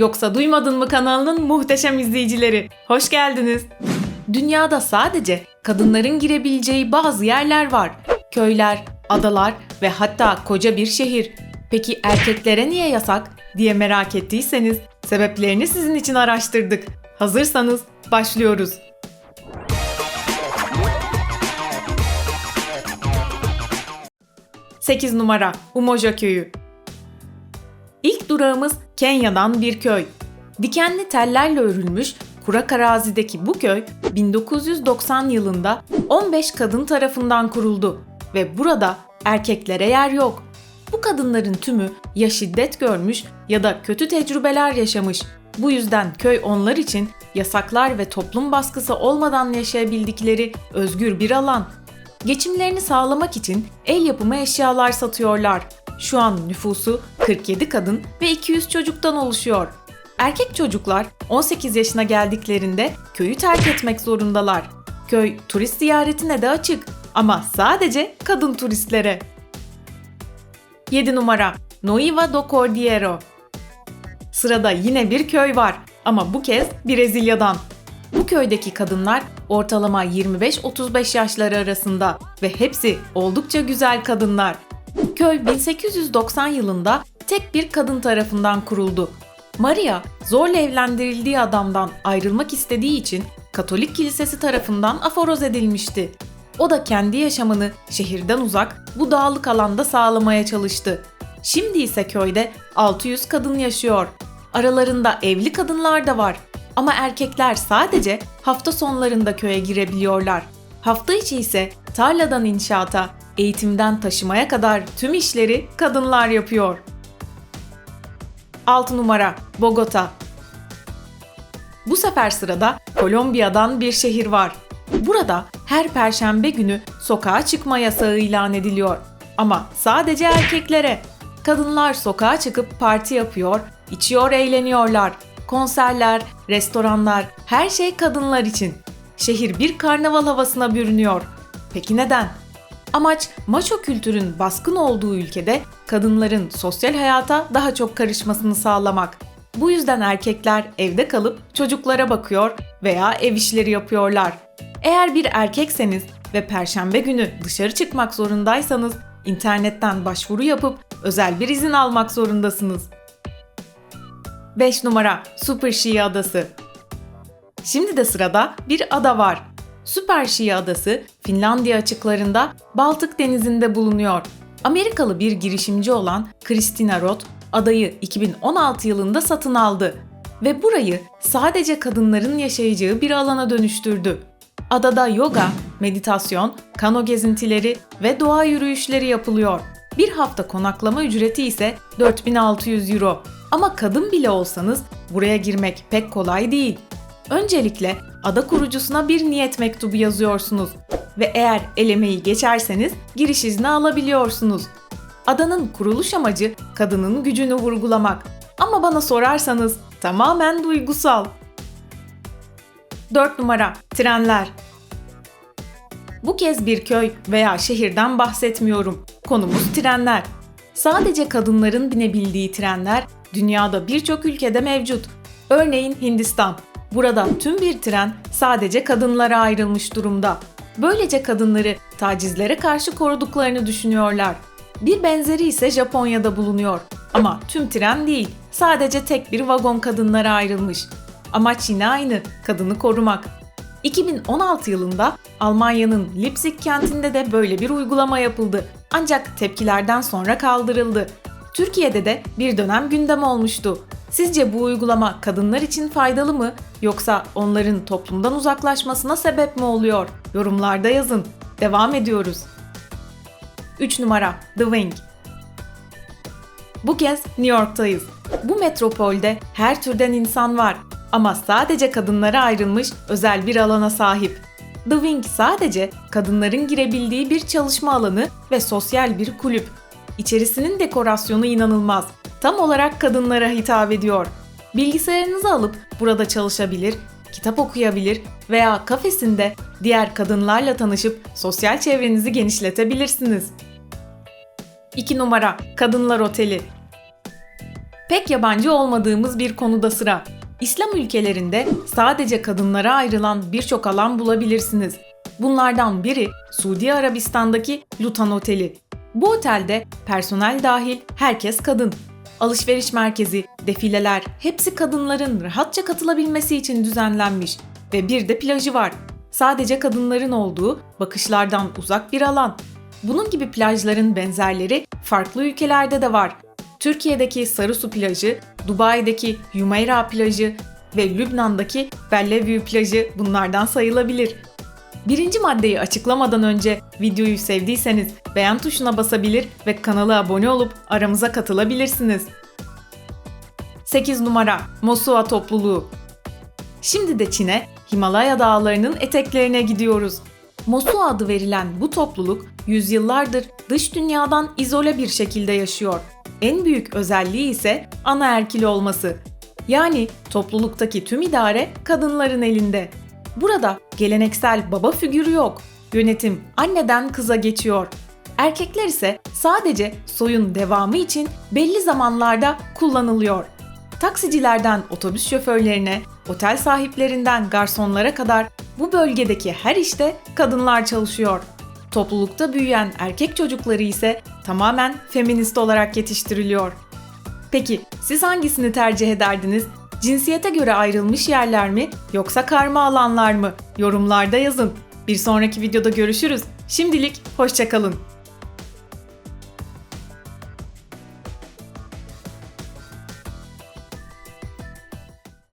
Yoksa Duymadın mı kanalının muhteşem izleyicileri. Hoş geldiniz. Dünyada sadece kadınların girebileceği bazı yerler var. Köyler, adalar ve hatta koca bir şehir. Peki erkeklere niye yasak diye merak ettiyseniz sebeplerini sizin için araştırdık. Hazırsanız başlıyoruz. Sekiz numara Umoja Köyü durağımız Kenya'dan bir köy. Dikenli tellerle örülmüş kurak arazideki bu köy 1990 yılında 15 kadın tarafından kuruldu ve burada erkeklere yer yok. Bu kadınların tümü ya şiddet görmüş ya da kötü tecrübeler yaşamış. Bu yüzden köy onlar için yasaklar ve toplum baskısı olmadan yaşayabildikleri özgür bir alan. Geçimlerini sağlamak için el yapımı eşyalar satıyorlar. Şu an nüfusu 47 kadın ve 200 çocuktan oluşuyor. Erkek çocuklar 18 yaşına geldiklerinde köyü terk etmek zorundalar. Köy turist ziyaretine de açık ama sadece kadın turistlere. 7 numara Noiva do Cordeiro Sırada yine bir köy var ama bu kez Brezilya'dan. Bu köydeki kadınlar ortalama 25-35 yaşları arasında ve hepsi oldukça güzel kadınlar. Köy 1890 yılında tek bir kadın tarafından kuruldu. Maria zorla evlendirildiği adamdan ayrılmak istediği için Katolik Kilisesi tarafından aforoz edilmişti. O da kendi yaşamını şehirden uzak bu dağlık alanda sağlamaya çalıştı. Şimdi ise köyde 600 kadın yaşıyor. Aralarında evli kadınlar da var. Ama erkekler sadece hafta sonlarında köye girebiliyorlar. Hafta içi ise tarladan inşaata, eğitimden taşımaya kadar tüm işleri kadınlar yapıyor. 6 numara Bogota Bu sefer sırada Kolombiya'dan bir şehir var. Burada her perşembe günü sokağa çıkma yasağı ilan ediliyor. Ama sadece erkeklere. Kadınlar sokağa çıkıp parti yapıyor, içiyor, eğleniyorlar. Konserler, restoranlar, her şey kadınlar için. Şehir bir karnaval havasına bürünüyor. Peki neden? Amaç maço kültürün baskın olduğu ülkede kadınların sosyal hayata daha çok karışmasını sağlamak. Bu yüzden erkekler evde kalıp çocuklara bakıyor veya ev işleri yapıyorlar. Eğer bir erkekseniz ve perşembe günü dışarı çıkmak zorundaysanız internetten başvuru yapıp özel bir izin almak zorundasınız. 5 numara Super Şii Adası Şimdi de sırada bir ada var. Süper Şii Adası Finlandiya açıklarında Baltık Denizi'nde bulunuyor. Amerikalı bir girişimci olan Christina Roth adayı 2016 yılında satın aldı ve burayı sadece kadınların yaşayacağı bir alana dönüştürdü. Adada yoga, meditasyon, kano gezintileri ve doğa yürüyüşleri yapılıyor. Bir hafta konaklama ücreti ise 4600 euro. Ama kadın bile olsanız buraya girmek pek kolay değil. Öncelikle ada kurucusuna bir niyet mektubu yazıyorsunuz ve eğer elemeyi geçerseniz giriş izni alabiliyorsunuz. Adanın kuruluş amacı kadının gücünü vurgulamak. Ama bana sorarsanız tamamen duygusal. 4 numara Trenler Bu kez bir köy veya şehirden bahsetmiyorum. Konumuz trenler. Sadece kadınların binebildiği trenler dünyada birçok ülkede mevcut. Örneğin Hindistan. Burada tüm bir tren sadece kadınlara ayrılmış durumda. Böylece kadınları tacizlere karşı koruduklarını düşünüyorlar. Bir benzeri ise Japonya'da bulunuyor. Ama tüm tren değil, sadece tek bir vagon kadınlara ayrılmış. Amaç yine aynı, kadını korumak. 2016 yılında Almanya'nın Leipzig kentinde de böyle bir uygulama yapıldı. Ancak tepkilerden sonra kaldırıldı. Türkiye'de de bir dönem gündem olmuştu. Sizce bu uygulama kadınlar için faydalı mı yoksa onların toplumdan uzaklaşmasına sebep mi oluyor? Yorumlarda yazın. Devam ediyoruz. 3 numara The Wing Bu kez New York'tayız. Bu metropolde her türden insan var ama sadece kadınlara ayrılmış özel bir alana sahip. The Wing sadece kadınların girebildiği bir çalışma alanı ve sosyal bir kulüp. İçerisinin dekorasyonu inanılmaz. Tam olarak kadınlara hitap ediyor. Bilgisayarınızı alıp burada çalışabilir, kitap okuyabilir veya kafesinde diğer kadınlarla tanışıp sosyal çevrenizi genişletebilirsiniz. 2 numara Kadınlar Oteli Pek yabancı olmadığımız bir konuda sıra. İslam ülkelerinde sadece kadınlara ayrılan birçok alan bulabilirsiniz. Bunlardan biri Suudi Arabistan'daki Lutan Oteli. Bu otelde personel dahil herkes kadın. Alışveriş merkezi, defileler hepsi kadınların rahatça katılabilmesi için düzenlenmiş ve bir de plajı var. Sadece kadınların olduğu, bakışlardan uzak bir alan. Bunun gibi plajların benzerleri farklı ülkelerde de var. Türkiye'deki Sarısu plajı, Dubai'deki Jumeirah plajı ve Lübnan'daki Bellevue plajı bunlardan sayılabilir. Birinci maddeyi açıklamadan önce videoyu sevdiyseniz beğen tuşuna basabilir ve kanala abone olup aramıza katılabilirsiniz. 8 numara Mosua topluluğu. Şimdi de Çin'e, Himalaya dağlarının eteklerine gidiyoruz. Mosua adı verilen bu topluluk yüzyıllardır dış dünyadan izole bir şekilde yaşıyor. En büyük özelliği ise anaerkil olması. Yani topluluktaki tüm idare kadınların elinde. Burada geleneksel baba figürü yok. Yönetim anneden kıza geçiyor. Erkekler ise sadece soyun devamı için belli zamanlarda kullanılıyor. Taksicilerden otobüs şoförlerine, otel sahiplerinden garsonlara kadar bu bölgedeki her işte kadınlar çalışıyor. Toplulukta büyüyen erkek çocukları ise tamamen feminist olarak yetiştiriliyor. Peki siz hangisini tercih ederdiniz? Cinsiyete göre ayrılmış yerler mi yoksa karma alanlar mı? Yorumlarda yazın. Bir sonraki videoda görüşürüz. Şimdilik hoşçakalın.